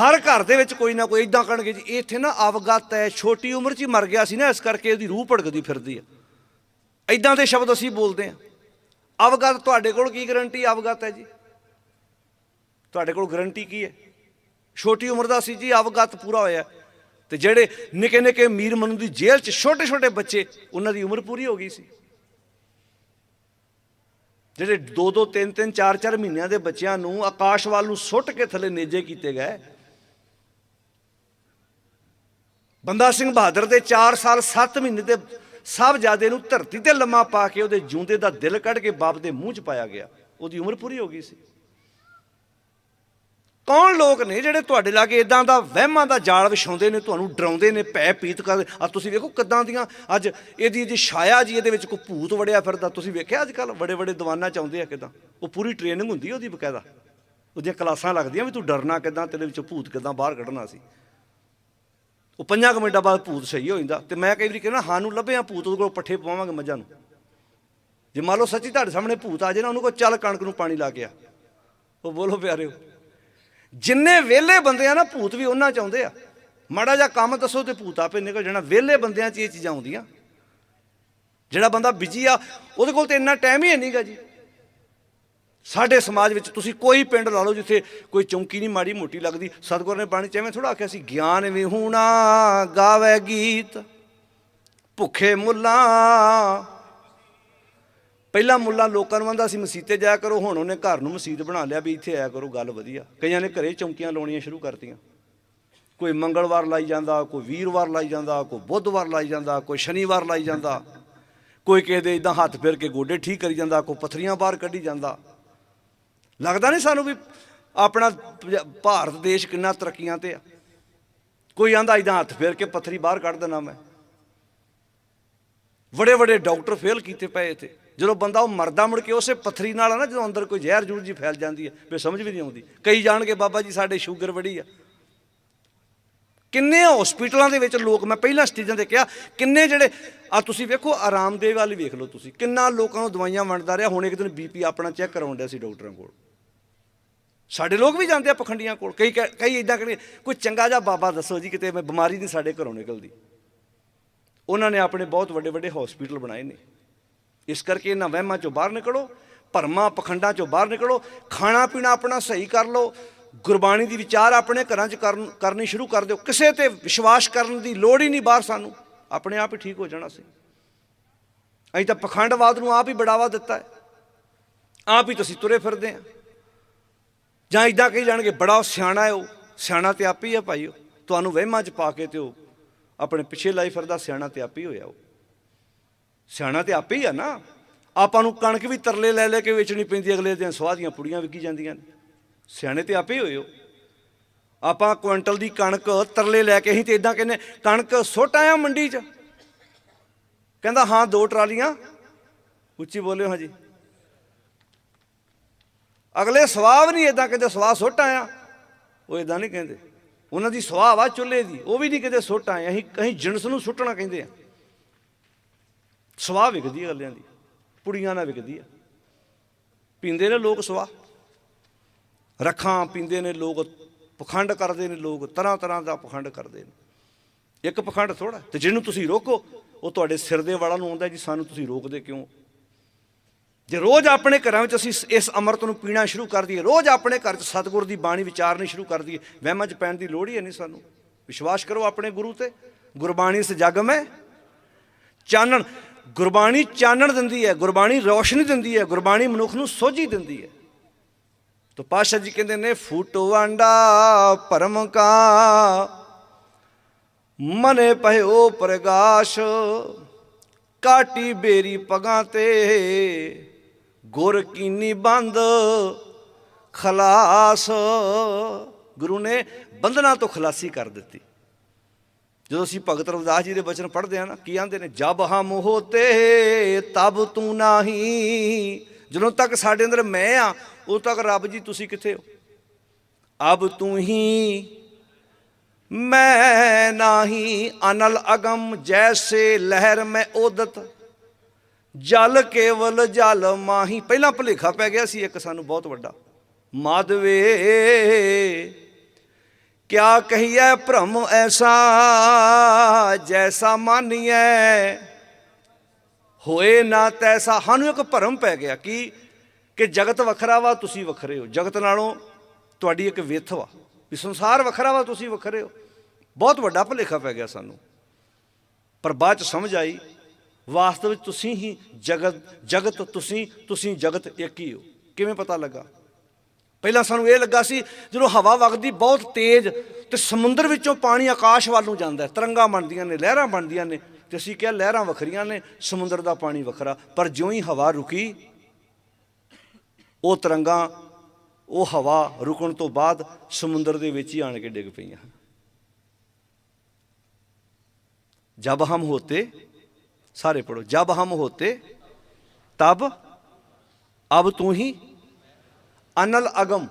ਹਰ ਘਰ ਦੇ ਵਿੱਚ ਕੋਈ ਨਾ ਕੋਈ ਇਦਾਂ ਕਰਨਗੇ ਜੀ ਇੱਥੇ ਨਾ ਅਵਗਤ ਹੈ, ਛੋਟੀ ਉਮਰ 'ਚ ਹੀ ਮਰ ਗਿਆ ਸੀ ਨਾ, ਇਸ ਕਰਕੇ ਉਹਦੀ ਰੂਹ ਭੜਕਦੀ ਫਿਰਦੀ ਆ ਇਦਾਂ ਦੇ ਸ਼ਬਦ ਅਸੀਂ ਬੋਲਦੇ ਆ ਅਵਗਤ ਤੁਹਾਡੇ ਕੋਲ ਕੀ ਗਰੰਟੀ ਅਵਗਤ ਹੈ ਜੀ? ਤੁਹਾਡੇ ਕੋਲ ਗਰੰਟੀ ਕੀ ਹੈ? ਛੋਟੀ ਉਮਰ ਦਾ ਸੀ ਜੀ, ਅਵਗਤ ਪੂਰਾ ਹੋਇਆ। ਤੇ ਜਿਹੜੇ ਨਿੱਕੇ ਨਿੱਕੇ ਮੀਰ ਮਨੂ ਦੀ ਜੇਲ੍ਹ 'ਚ ਛੋਟੇ ਛੋਟੇ ਬੱਚੇ, ਉਹਨਾਂ ਦੀ ਉਮਰ ਪੂਰੀ ਹੋ ਗਈ ਸੀ। ਜਿਹੜੇ 2 2 3 3 4 4 ਮਹੀਨਿਆਂ ਦੇ ਬੱਚਿਆਂ ਨੂੰ ਆਕਾਸ਼ ਵੱਲ ਨੂੰ ਸੁੱਟ ਕੇ ਥੱਲੇ ਨੇਜੇ ਕੀਤੇ ਗਏ ਬੰਦਾ ਸਿੰਘ ਬਹਾਦਰ ਦੇ 4 ਸਾਲ 7 ਮਹੀਨੇ ਦੇ ਸਾਹਿਬਜ਼ਾਦੇ ਨੂੰ ਧਰਤੀ ਤੇ ਲੰਮਾ ਪਾ ਕੇ ਉਹਦੇ ਜੂੰਦੇ ਦਾ ਦਿਲ ਕੱਢ ਕੇ ਬਾਪ ਦੇ ਮੂੰਹ 'ਚ ਪਾਇਆ ਗਿਆ। ਉਹਦੀ ਉਮਰ ਪੂਰੀ ਹੋ ਗਈ ਸੀ। ਕੌਣ ਲੋਕ ਨੇ ਜਿਹੜੇ ਤੁਹਾਡੇ ਲਾਗੇ ਇਦਾਂ ਦਾ ਵਹਿਮਾਂ ਦਾ ਜਾਲ ਵਿਛਾਉਂਦੇ ਨੇ, ਤੁਹਾਨੂੰ ਡਰਾਉਂਦੇ ਨੇ, ਭੈ ਪੀਤ ਕਰਦੇ? ਆ ਤੁਸੀਂ ਵੇਖੋ ਕਿੱਦਾਂ ਦੀਆਂ, ਅੱਜ ਇਹਦੀ ਜੀ ਛਾਇਆ ਜੀ, ਇਹਦੇ ਵਿੱਚ ਕੋਈ ਭੂਤ ਵੜਿਆ ਫਿਰਦਾ। ਤੁਸੀਂ ਵੇਖਿਆ ਅੱਜ ਕੱਲ ਬੜੇ ਬੜੇ ਦੀਵਾਨਾਂ ਚ ਆਉਂਦੇ ਆ ਕਿਦਾਂ? ਉਹ ਪੂਰੀ ਟ੍ਰੇਨਿੰਗ ਹੁੰਦੀ ਉਹਦੀ ਬਕਾਇਦਾ। ਉਹਦੀਆਂ ਕਲਾਸਾਂ ਲੱਗਦੀਆਂ ਵੀ ਤੂੰ ਡਰਨਾ ਕਿਦਾਂ, ਤੇਰੇ ਵਿੱਚ ਭੂਤ ਕਿਦਾਂ ਬਾਹਰ ਕੱਢਣਾ ਸੀ। ਉਹ ਪੰਜਾਂ ਕੁ ਮਿੰਟਾਂ ਬਾਅਦ ਭੂਤ ਸਹੀ ਹੋ ਜਾਂਦਾ। ਤੇ ਮੈਂ ਕਈ ਵਾਰੀ ਕਹਿੰਦਾ ਹਾਂ ਨੂੰ ਲੱਭਿਆ ਭੂਤ, ਉਹਦੇ ਕੋਲ ਪੱਠੇ ਪਵਾਵਾਂਗੇ ਮੱਝਾਂ ਨੂੰ। ਜੇ ਮੰਨ ਲਓ ਸੱਚੀ ਤੁਹਾਡੇ ਸਾਹਮਣੇ ਭੂਤ ਆ ਜੇ ਨਾ, ਉਹਨੂੰ ਕੋ ਚੱਲ ਕਣਕ ਨੂੰ ਪਾਣੀ ਲਾ ਕੇ ਆ। ਉਹ ਬੋਲੋ ਪਿਆਰਿਓ। ਜਿੰਨੇ ਵਿਹਲੇ ਬੰਦੇ ਆ ਨਾ, ਭੂਤ ਵੀ ਉਹਨਾਂ ਚ ਆਉਂਦੇ ਆ। ਮਾੜਾ ਜਿਹਾ ਕੰਮ ਦੱਸੋ ਤੇ ਭੂਤ ਆਪੇ ਨਿਕਲ ਜਾਣਾ। ਵਿਹਲੇ ਬੰਦਿਆਂ 'ਚ ਇਹ ਚੀਜ਼ਾਂ ਆਉਂਦੀਆਂ। ਜਿਹੜਾ ਬੰਦਾ ਬਿਜ਼ੀ ਆ, ਉਹਦੇ ਕੋਲ ਤੇ ਇੰਨਾ ਟਾਈਮ ਹੀ ਨਹੀਂਗਾ ਜੀ। ਸਾਡੇ ਸਮਾਜ ਵਿੱਚ ਤੁਸੀਂ ਕੋਈ ਪਿੰਡ ਲਾ ਲਓ ਜਿੱਥੇ ਕੋਈ ਚੌਂਕੀ ਨਹੀਂ ਮਾੜੀ ਮੋਟੀ ਲੱਗਦੀ, ਸਤਿਗੁਰ ਨੇ ਬਾਣੀ ਚ ਐਵੇਂ ਥੋੜਾ ਆਖਿਆ ਸੀ, ਗਿਆਨ ਵਿਹੂਣਾ ਗਾਵੇ ਗੀਤ, ਭੁੱਖੇ ਮੁੱਲਾ। ਪਹਿਲਾਂ ਮੁੱਲਾ ਲੋਕਾਂ ਨੂੰ ਆਂਦਾ ਸੀ, ਮਸੀਤੇ ਜਾਇਆ ਕਰੋ, ਹੁਣ ਉਹਨੇ ਘਰ ਨੂੰ ਮਸੀਤ ਬਣਾ ਲਿਆ ਵੀ ਇੱਥੇ ਆਇਆ ਕਰੋ, ਗੱਲ ਵਧੀਆ। ਕਈਆਂ ਨੇ ਘਰੇ ਚੌਂਕੀਆਂ ਲਾਉਣੀਆਂ ਸ਼ੁਰੂ ਕਰਤੀਆਂ। ਕੋਈ ਮੰਗਲਵਾਰ ਲਾਈ ਜਾਂਦਾ, ਕੋਈ ਵੀਰਵਾਰ ਲਾਈ ਜਾਂਦਾ, ਕੋਈ ਬੁੱਧਵਾਰ ਲਾਈ ਜਾਂਦਾ, ਕੋਈ ਸ਼ਨੀਵਾਰ ਲਾਈ ਜਾਂਦਾ। ਕੋਈ ਕਿਸੇ ਦੇ ਇਦਾਂ ਹੱਥ ਫੇਰ ਕੇ ਗੋਡੇ ਠੀਕ ਕਰੀ ਜਾਂਦਾ, ਕੋਈ ਪਥਰੀਆਂ ਬਾਹਰ ਕੱਢੀ ਜਾਂਦਾ। ਲੱਗਦਾ ਨਹੀਂ ਸਾਨੂੰ ਵੀ ਆਪਣਾ ਭਾਰਤ ਦੇਸ਼ ਕਿੰਨਾ ਤਰੱਕੀਆਂ ਤੇ ਆ। ਕੋਈ ਆਂਦਾ ਇਦਾਂ ਹੱਥ ਫੇਰ ਕੇ ਪੱਥਰੀ ਬਾਹਰ ਕੱਢ ਦੇਣਾ ਮੈਂ। ਵੱਡੇ ਵੱਡੇ ਡਾਕਟਰ ਫੇਲ ਕੀਤੇ ਪਏ ਇੱਥੇ। ਜਦੋਂ ਬੰਦਾ ਉਹ ਮਰਦਾ ਮੁੜ ਕੇ ਉਸੇ ਪੱਥਰੀ ਨਾਲ ਆ ਨਾ, ਜਦੋਂ ਅੰਦਰ ਕੋਈ ਜ਼ਹਿਰ ਜੂਰ ਜੀ ਫੈਲ ਜਾਂਦੀ ਹੈ ਵੀ ਸਮਝ ਵੀ ਨਹੀਂ ਆਉਂਦੀ। ਕਈ ਜਾਣਗੇ ਬਾਬਾ ਜੀ ਸਾਡੇ ਸ਼ੂਗਰ ਬੜੀ ਆ। ਕਿੰਨੇ ਹਸਪੀਟਲਾਂ ਦੇ ਵਿੱਚ ਲੋਕ, ਮੈਂ ਪਹਿਲਾਂ ਸਟੇਜਾਂ ਤੇ ਕਿਹਾ, ਕਿੰਨੇ ਜਿਹੜੇ, ਆ ਤੁਸੀਂ ਵੇਖੋ ਆਰਾਮਦੇਵ ਵਾਲੀ ਵੇਖ ਲਓ ਤੁਸੀਂ, ਕਿੰਨਾ ਲੋਕਾਂ ਨੂੰ ਦਵਾਈਆਂ ਵੰਡਦਾ ਰਿਹਾ, ਹੁਣ ਇੱਕ ਦਿਨ ਬੀਪੀ ਆਪਣਾ ਚੈੱਕ ਕਰਾਉਣ ਡਿਆ ਸੀ ਡਾਕਟਰਾਂ ਕੋਲ। ਸਾਡੇ ਲੋਕ ਵੀ ਜਾਂਦੇ ਆ ਪਖੰਡੀਆਂ ਕੋਲ। ਕਈ ਕਹਿ- ਕਈ ਇਦਾਂ ਕਹਿੰਦੇ ਕੋਈ ਚੰਗਾ ਜਿਹਾ ਬਾਬਾ ਦੱਸੋ ਜੀ, ਕਿਤੇ ਮੈਂ ਬਿਮਾਰੀ ਨਹੀਂ ਸਾਡੇ ਘਰੋਂ ਨਿਕਲਦੀ। ਉਹਨਾਂ ਨੇ ਆਪਣੇ ਬਹੁਤ ਵੱਡੇ ਵੱਡੇ ਹਸਪੀਟਲ ਬਣਾਏ ਨੇ। ਇਸ ਕਰਕੇ ਇਹਨਾਂ ਵਹਿਮਾਂ ਚੋਂ ਬਾਹਰ ਨਿਕਲੋ, ਭਰਮਾਂ ਪਖੰਡਾਂ ਚੋਂ ਬਾਹਰ ਨਿਕਲੋ, ਖਾਣਾ ਪੀਣਾ ਆਪਣਾ ਸਹੀ ਕਰ ਲਓ, ਗੁਰਬਾਣੀ ਦੀ ਵਿਚਾਰ ਆਪਣੇ ਘਰਾਂ 'ਚ ਕਰਨ ਕਰਨੀ ਸ਼ੁਰੂ ਕਰ ਦਿਓ। ਕਿਸੇ ਤੇ ਵਿਸ਼ਵਾਸ ਕਰਨ ਦੀ ਲੋੜ ਹੀ ਨਹੀਂ ਬਾਹਰ ਸਾਨੂੰ। ਆਪਣੇ ਆਪ ਹੀ ਠੀਕ ਹੋ ਜਾਣਾ ਸੀ। ਅਸੀਂ ਤਾਂ ਪਖੰਡਵਾਦ ਨੂੰ ਆਪ ਹੀ ਬੜਾਵਾ ਦਿੱਤਾ ਹੈ। ਆਪ ਹੀ ਤੁਸੀਂ ਤੁਰੇ ਫਿਰਦੇ ਆ। ਜਾਂ ਇਦਾਂ ਕਹੀ ਜਾਣਗੇ, ਬੜਾ ਉਹ ਸਿਆਣਾ ਹੈ ਉਹ, ਸਿਆਣਾ ਤੇ ਆਪ ਹੀ ਆ ਭਾਈ ਉਹ। ਤੁਹਾਨੂੰ ਵਹਿਮਾਂ 'ਚ ਪਾ ਕੇ ਤੇ ਉਹ ਆਪਣੇ ਪਿੱਛੇ ਲਾਈ ਫਿਰਦਾ, ਸਿਆਣਾ ਤੇ ਆਪ ਹੀ ਹੋਇਆ ਉਹ। ਸਿਆਣਾ ਤੇ ਆਪੇ ਹੀ ਆ ਨਾ। ਆਪਾਂ ਨੂੰ ਕਣਕ ਵੀ ਤਰਲੇ ਲੈ ਲੈ ਕੇ ਵੇਚਣੀ ਪੈਂਦੀ, ਅਗਲੇ ਦਿਨ ਸਵਾਹ ਦੀਆਂ ਪੁੜੀਆਂ ਵਿਕੀ ਜਾਂਦੀਆਂ ਨੇ। ਸਿਆਣੇ ਤੇ ਆਪੇ ਹੀ ਹੋਏ ਹੋ ਆਪਾਂ ਕੁਇੰਟਲ ਦੀ ਕਣਕ ਤਰਲੇ ਲੈ ਕੇ ਅਸੀਂ ਤੇ ਇਦਾਂ ਕਹਿੰਦੇ, ਕਣਕ ਸੁੱਟ ਆਇਆ ਮੰਡੀ 'ਚ। ਕਹਿੰਦਾ, ਹਾਂ, ਦੋ ਟਰਾਲੀਆਂ। ਉੱਚੀ ਬੋਲਿਓ ਹਾਂਜੀ। ਅਗਲੇ ਸਵਾਹ ਨਹੀਂ ਇਦਾਂ ਕਹਿੰਦੇ ਸਵਾਹ ਸੁੱਟ ਆਇਆ। ਉਹ ਇਦਾਂ ਨਹੀਂ ਕਹਿੰਦੇ। ਉਹਨਾਂ ਦੀ ਸਵਾਹ ਵਾ ਚੁੱਲ੍ਹੇ ਦੀ, ਉਹ ਵੀ ਨਹੀਂ ਕਿਤੇ ਸੁੱਟ ਆਏ ਅਸੀਂ ਅਸੀਂ ਜਿਣਸ ਨੂੰ ਸੁੱਟਣਾ ਕਹਿੰਦੇ ਆ। ਸਵਾਹ ਵਿਕਦੀ ਹੈ ਅਗਲਿਆਂ ਦੀ, ਪੁੜੀਆਂ ਨਾਲ ਵਿਕਦੀ ਆ। ਪੀਂਦੇ ਨੇ ਲੋਕ ਸਵਾਹ ਰੱਖਾਂ ਪੀਂਦੇ ਨੇ ਲੋਕ, ਪਖੰਡ ਕਰਦੇ ਨੇ ਲੋਕ, ਤਰ੍ਹਾਂ ਤਰ੍ਹਾਂ ਦਾ ਪਖੰਡ ਕਰਦੇ ਨੇ। ਇੱਕ ਪਖੰਡ ਥੋੜਾ ਤੇ ਜਿਹਨੂੰ ਤੁਸੀਂ ਰੋਕੋ, ਉਹ ਤੁਹਾਡੇ ਸਿਰ ਦੇ ਵਾਲਾਂ ਨੂੰ ਆਉਂਦਾ ਜੀ, ਸਾਨੂੰ ਤੁਸੀਂ ਰੋਕਦੇ ਕਿਉਂ? ਜੇ ਰੋਜ਼ ਆਪਣੇ ਘਰਾਂ ਵਿੱਚ ਅਸੀਂ ਇਸ- ਇਸ ਅੰਮ੍ਰਿਤ ਨੂੰ ਪੀਣਾ ਸ਼ੁਰੂ ਕਰ ਦਈਏ, ਰੋਜ਼ ਆਪਣੇ ਘਰ 'ਚ ਸਤਿਗੁਰ ਦੀ ਬਾਣੀ ਵਿਚਾਰਨੀ ਸ਼ੁਰੂ ਕਰ ਦਈਏ, ਵਹਿਮਾਂ 'ਚ ਪੈਣ ਦੀ ਲੋੜ ਹੀ ਹੈ ਨਹੀਂ ਸਾਨੂੰ। ਵਿਸ਼ਵਾਸ ਕਰੋ ਆਪਣੇ ਗੁਰੂ ਤੇ, ਗੁਰਬਾਣੀ ਇਸ ਜਗ ਮੈਂ ਚਾਨਣ, ਗੁਰਬਾਣੀ ਚਾਨਣ ਦਿੰਦੀ ਹੈ, ਗੁਰਬਾਣੀ ਰੌਸ਼ਨੀ ਦਿੰਦੀ ਹੈ, ਗੁਰਬਾਣੀ ਮਨੁੱਖ ਨੂੰ ਸੋਝੀ ਦਿੰਦੀ ਹੈ। ਤੋ ਪਾਸ਼ਾ ਜੀ ਕਹਿੰਦੇ ਨੇ, ਫੂਟੋ ਆਂਡਾ ਪਰਮ ਕਾ, ਮਨੇ ਪਹਿਓ ਪ੍ਰਗਾਸ਼, ਕਾਟੀ ਬੇਰੀ ਪਗਾਂ ਤੇ। ਗੁਰ ਕੀਨੀ ਬੰਦ, ਖਲਾਸ। ਗੁਰੂ ਨੇ ਬੰਧਨਾਂ ਤੋਂ ਖਲਾਸੀ ਕਰ ਦਿੱਤੀ। ਜਦੋਂ ਅਸੀਂ ਭਗਤ ਰਵਿਦਾਸ ਜੀ ਦੇ ਬਚਨ ਪੜ੍ਹਦੇ ਆ ਨਾ, ਕੀ ਆਂਦੇ ਨੇ? ਜਬ ਹਮ ਹੋਤੇ, ਤਬ ਤੂੰ ਨਹੀਂ। ਜਦੋਂ ਤੱਕ ਸਾਡੇ ਅੰਦਰ ਮੈਂ ਆ, ਉਦੋਂ ਤੱਕ ਰੱਬ ਜੀ ਤੁਸੀਂ ਕਿੱਥੇ ਹੋ? ਅਬ ਤੂੰ ਹੀ ਮੈਂ ਨਹੀਂ। ਅਨਲ ਅਗਮ ਜੈਸੇ ਲਹਿਰ ਮੈਂ ਉਦਤ। ਜਲ ਕੇਵਲ ਜਲ ਮਾਹੀ। ਪਹਿਲਾਂ ਭੁਲੇਖਾ ਪੈ ਗਿਆ ਸੀ ਇੱਕ ਸਾਨੂੰ ਬਹੁਤ ਵੱਡਾ। ਮਾਧਵੇ, ਕਿਆ ਕਹੀਐ ਭ੍ਰਮ ਐਸਾ, ਜੈਸਾ ਮਾਨੀਐ? ਹੋਏ ਨਾ ਤੈਸਾ। ਸਾਨੂੰ ਇੱਕ ਭਰਮ ਪੈ ਗਿਆ ਕਿ ਕਿ ਜਗਤ ਵੱਖਰਾ ਵਾ, ਤੁਸੀਂ ਵੱਖਰੇ ਹੋ। ਜਗਤ ਨਾਲੋਂ ਤੁਹਾਡੀ ਇੱਕ ਵਿੱਥ ਵਾ। ਵੀ ਸੰਸਾਰ ਵੱਖਰਾ ਵਾ, ਤੁਸੀਂ ਵੱਖਰੇ ਹੋ। ਬਹੁਤ ਵੱਡਾ ਭੁਲੇਖਾ ਪੈ ਗਿਆ ਸਾਨੂੰ। ਪਰ ਬਾਅਦ ਚ ਸਮਝ ਆਈ ਵਾਸਤਵ ਵਿੱਚ ਤੁਸੀਂ ਹੀ ਜਗਤ ਜਗਤ ਤੁਸੀਂ ਤੁਸੀਂ ਜਗਤ ਇੱਕ ਹੀ ਹੋ। ਕਿਵੇਂ ਪਤਾ ਲੱਗਾ? ਪਹਿਲਾਂ ਸਾਨੂੰ ਇਹ ਲੱਗਾ ਸੀ, ਜਦੋਂ ਹਵਾ ਵਗਦੀ ਬਹੁਤ ਤੇਜ਼ ਤੇ ਸਮੁੰਦਰ ਵਿੱਚੋਂ ਪਾਣੀ ਆਕਾਸ਼ ਵੱਲ ਨੂੰ ਜਾਂਦਾ ਹੈ, ਤਰੰਗਾਂ ਬਣਦੀਆਂ ਨੇ, ਲਹਿਰਾਂ ਬਣਦੀਆਂ ਨੇ ਤੇ ਅਸੀਂ ਕਿਹਾ ਲਹਿਰਾਂ ਵੱਖਰੀਆਂ ਨੇ, ਸਮੁੰਦਰ ਦਾ ਪਾਣੀ ਵੱਖਰਾ, ਪਰ ਜਿਉਂ ਹੀ ਹਵਾ ਰੁਕੀ, ਉਹ ਤਰੰਗਾਂ, ਉਹ ਹਵਾ ਰੁਕਣ ਤੋਂ ਬਾਅਦ ਸਮੁੰਦਰ ਦੇ ਵਿੱਚ ਹੀ ਆਣ ਕੇ ਡਿੱਗ ਪਈਆਂ। ਜਦ ਹਮ ਹੋਤੇ सारे पढ़ो जब हम होते तब अब तू ही अनल अगम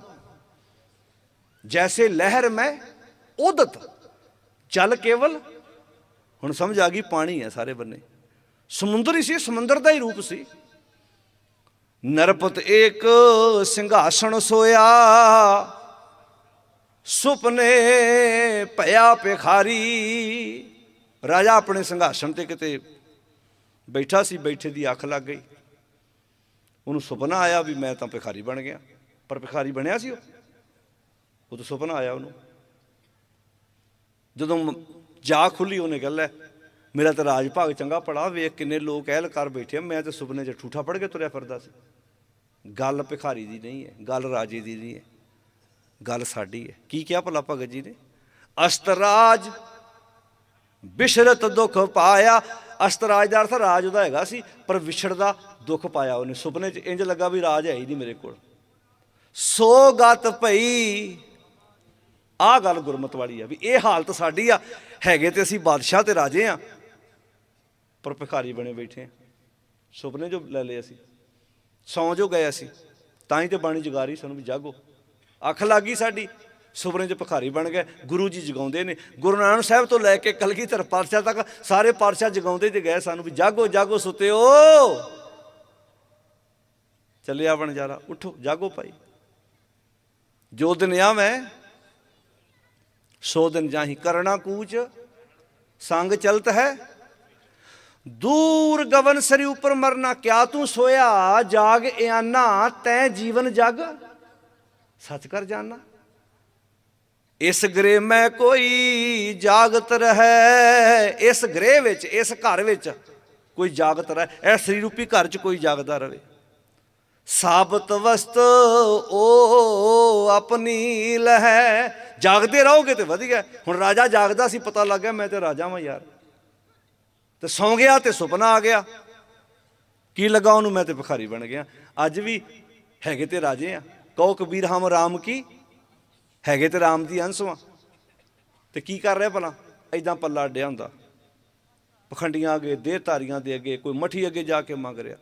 जैसे लहर में उदत जल केवल ਹੁਣ ਸਮਝ ਆ ਗਈ ਪਾਣੀ ਹੈ ਸਾਰੇ ਬੰਨੇ ਸਮੁੰਦਰ ਹੀ ਸੀ ਸਮੁੰਦਰ ਦਾ ਹੀ ਰੂਪ ਸੀ ਨਰਪਤ ਏਕ ਸਿੰਘਾਸਣ ਸੋਇਆ ਸੁਪਨੇ ਭਇਆ ਭਿਖਾਰੀ ਰਾਜਾ ਆਪਣੇ ਸਿੰਘਾਸਣ ਤੇ ਕਿਤੇ ਬੈਠਾ ਸੀ, ਬੈਠੇ ਦੀ ਅੱਖ ਲੱਗ ਗਈ। ਉਹਨੂੰ ਸੁਪਨਾ ਆਇਆ ਵੀ ਮੈਂ ਤਾਂ ਭਿਖਾਰੀ ਬਣ ਗਿਆ। ਪਰ ਭਿਖਾਰੀ ਬਣਿਆ ਸੀ ਉਹ? ਉਹ ਤਾਂ ਸੁਪਨਾ ਆਇਆ ਉਹਨੂੰ। ਜਦੋਂ ਜਾ ਖੁੱਲੀ, ਉਹਨੇ ਗੱਲ ਹੈ ਮੇਰਾ ਤਾਂ ਰਾਜ ਭਾਗ ਚੰਗਾ ਪੜਾ ਵੇਖ ਕਿੰਨੇ ਲੋਕ ਐਲ ਬੈਠੇ ਮੈਂ ਤਾਂ ਸੁਪਨੇ 'ਚ ਠੂਠਾ ਪੜ ਕੇ ਤੁਰਿਆ ਫਿਰਦਾ ਸੀ। ਗੱਲ ਭਿਖਾਰੀ ਦੀ ਨਹੀਂ ਹੈ, ਗੱਲ ਰਾਜੇ ਦੀ ਨਹੀਂ ਹੈ, ਗੱਲ ਸਾਡੀ ਹੈ। ਕੀ ਕਿਹਾ ਭਲਾ ਭਗਤ ਜੀ ਨੇ? ਅਸਤਰਾਜ ਬਿਸ਼ਰਤ ਦੁੱਖ ਪਾਇਆ ਅਸਤ ਰਾਜ ਦਾ ਅਰਥ ਰਾਜ ਉਹਦਾ ਹੈਗਾ ਸੀ, ਪਰ ਵਿਛੜਦਾ ਦੁੱਖ ਪਾਇਆ ਉਹਨੇ। ਸੁਪਨੇ 'ਚ ਇੰਜ ਲੱਗਾ ਵੀ ਰਾਜ ਹੈ ਹੀ ਨਹੀਂ ਮੇਰੇ ਕੋਲ। ਸੋ ਗਤ ਭਈ, ਆਹ ਗੱਲ ਗੁਰਮਤ ਵਾਲੀ ਆ ਵੀ ਇਹ ਹਾਲਤ ਸਾਡੀ ਆ, ਹੈਗੇ ਤੇ ਅਸੀਂ ਬਾਦਸ਼ਾਹ ਤੇ ਰਾਜੇ ਆ, ਪਰ ਭਿਖਾਰੀ ਬਣੇ ਬੈਠੇ ਆ। ਸੁਪਨੇ ਜੋ ਲੈ ਲਏ ਅਸੀਂ, ਸੌਂ ਜੋ ਗਏ ਅਸੀਂ, ਤਾਂ ਹੀ ਤੇ ਬਾਣੀ ਜਗਾਰੀ ਸਾਨੂੰ ਵੀ ਜਾਗੋ। ਅੱਖ ਲੱਗ ਗਈ ਸਾਡੀ ਸੁਪਨੇ 'ਚ ਭਿਖਾਰੀ ਬਣ ਗਏ, ਗੁਰੂ ਜੀ ਜਗਾਉਂਦੇ ਨੇ। ਗੁਰੂ ਨਾਨਕ ਸਾਹਿਬ ਤੋਂ ਲੈ ਕੇ ਕਲਗੀਧਰ ਪਾਤਸ਼ਾਹ ਤੱਕ ਸਾਰੇ ਪਾਤਸ਼ਾਹ ਜਗਾਉਂਦੇ ਤੇ ਗਏ ਸਾਨੂੰ ਵੀ ਜਾਗੋ ਜਾਗੋ ਸੁੱਤਿਓ ਚੱਲਿਆ ਬਣ ਜਾਰਾ ਉਠੋ, ਜਾਗੋ ਭਾਈ। ਜੋ ਦਿਨ ਆਵੇਂ, ਸੋ ਦਿਨ ਜਾਹੀ। ਕਰਣਾ ਕੂਚ, ਸੰਗ ਚਲਤ ਹੈ। ਦੂਰ ਗਵਨ ਸਰੀ ਉਪਰ ਮਰਨਾ, ਕਿਆ ਤੂੰ ਸੋਇਆ? ਜਾਗ ਇਆਨਾ, ਤੈ ਜੀਵਨ ਜਗ। ਸੱਚ ਕਰ ਜਾਣਾ ਇਸ ਗ੍ਰਹਿ ਮੈਂ ਕੋਈ ਜਾਗਤ ਰਹੈ, ਇਸ ਗ੍ਰਹਿ ਵਿੱਚ, ਇਸ ਘਰ ਵਿੱਚ ਕੋਈ ਜਾਗਤ ਰਹੇ, ਇਹ ਸਰੀਰ ਰੂਪੀ ਘਰ 'ਚ ਕੋਈ ਜਾਗਦਾ ਰਹੇ ਸਾਬਤ ਵਸਤ ਓ ਆਪਣੀ ਲਹਿ। ਜਾਗਦੇ ਰਹੋਗੇ ਤੇ ਵਧੀਆ। ਹੁਣ ਰਾਜਾ ਜਾਗਦਾ ਸੀ, ਪਤਾ ਲੱਗ ਗਿਆ, ਮੈਂ ਤੇ ਰਾਜਾ ਵਾਂ ਯਾਰ। ਤੇ ਸੌਂ ਗਿਆ ਤੇ ਸੁਪਨਾ ਆ ਗਿਆ। ਕੀ ਲੱਗਾ ਉਹਨੂੰ? ਮੈਂ ਤੇ ਭਿਖਾਰੀ ਬਣ ਗਿਆ। ਅੱਜ ਵੀ ਹੈਗੇ ਤੇ ਰਾਜੇ ਆ। ਕਹੋ ਕਬੀਰ, ਹਮ ਰਾਮ ਕੀ ਹੈਗੇ ਤੇ ਰਾਮ ਦੀ ਅੰਸ਼ ਵਾਂ। ਤੇ ਕੀ ਕਰ ਰਿਹਾ ਭਲਾ? ਐਦਾਂ ਪੱਲਾ ਅੱਡਿਆ ਹੁੰਦਾ। ਪਖੰਡੀਆਂ ਅੱਗੇ ਦੇਹ ਧਾਰੀਆਂ ਦੇ ਅੱਗੇ, ਕੋਈ ਮਠੀ ਅੱਗੇ ਜਾ ਕੇ ਮੰਗ ਰਿਹਾ।